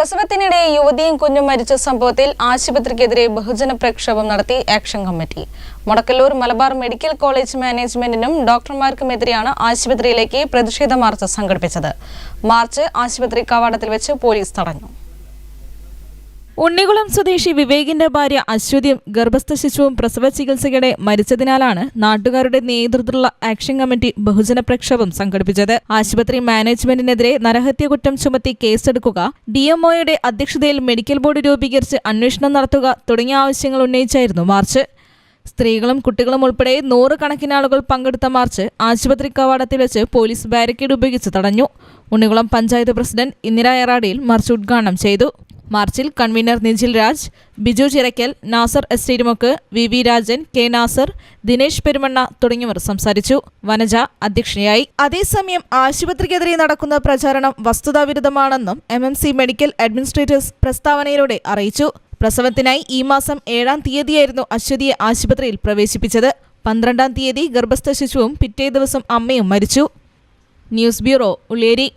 പ്രസവത്തിനിടെ യുവതിയും കുഞ്ഞും മരിച്ച സംഭവത്തിൽ ആശുപത്രിക്കെതിരെ ബഹുജന പ്രക്ഷോഭം നടത്തി action committee. Mudakkallur Malabar medical college മാനേജ്മെന്റിനും ഡോക്ടർമാർക്കുമെതിരെയാണ് ആശുപത്രിയിലേക്ക് പ്രതിഷേധ മാർച്ച് സംഘടിപ്പിച്ചത്. മാർച്ച് ആശുപത്രി കവാടത്തിൽ വെച്ച് പോലീസ് തടഞ്ഞു. ഉണ്ണികുളം സ്വദേശി വിവേകിന്റെ ഭാര്യ അശ്വതിയും ഗർഭസ്ഥ ശിശുവും പ്രസവ ചികിത്സയ്ക്കിടെ മരിച്ചതിനാലാണ് നാട്ടുകാരുടെ നേതൃത്വത്തിലുള്ള ആക്ഷൻ കമ്മിറ്റി ബഹുജന പ്രക്ഷോഭം സംഘടിപ്പിച്ചത്. ആശുപത്രി മാനേജ്മെന്റിനെതിരെ നരഹത്യ കുറ്റം ചുമത്തി കേസെടുക്കുക ഡിഎംഒയുടെ അധ്യക്ഷതയിൽ മെഡിക്കൽ ബോർഡ് രൂപീകരിച്ച് അന്വേഷണം നടത്തുക തുടങ്ങിയ ആവശ്യങ്ങൾ ഉന്നയിച്ചായിരുന്നു മാർച്ച്. സ്ത്രീകളും കുട്ടികളും ഉൾപ്പെടെ നൂറുകണക്കിന് ആളുകൾ പങ്കെടുത്ത മാർച്ച് ആശുപത്രി കവാടത്തിൽ വെച്ച് പോലീസ് ബാരിക്കേഡ് ഉപയോഗിച്ച് തടഞ്ഞു. ഉണ്ണികുളം പഞ്ചായത്ത് പ്രസിഡന്റ് ഇന്ദിര എറാഡിയിൽ മാർച്ച് ഉദ്ഘാടനം ചെയ്തു. മാർച്ചിൽ convener Nijil Raj Biju Chirakkal Nasar S എസ്റ്റേറ്റുമൊക്ക് V V Rajan K Nasar Dinesh Perumanna തുടങ്ങിയവർ സംസാരിച്ചു. വനജ അധ്യക്ഷയായി. അതേസമയം ആശുപത്രിക്കെതിരെ നടക്കുന്ന പ്രചാരണം വസ്തുതാവിരുദ്ധമാണെന്നും M M C medical administrators പ്രസ്താവനയിലൂടെ അറിയിച്ചു. പ്രസവത്തിനായി ഈ മാസം ഏഴാം തീയതിയായിരുന്നു അശ്വതിയെ ആശുപത്രിയിൽ പ്രവേശിപ്പിച്ചത്. പന്ത്രണ്ടാം തീയതി ഗർഭസ്ഥ ശിശുവും പിറ്റേ ദിവസം അമ്മയും മരിച്ചു. News bureau Ulliyeri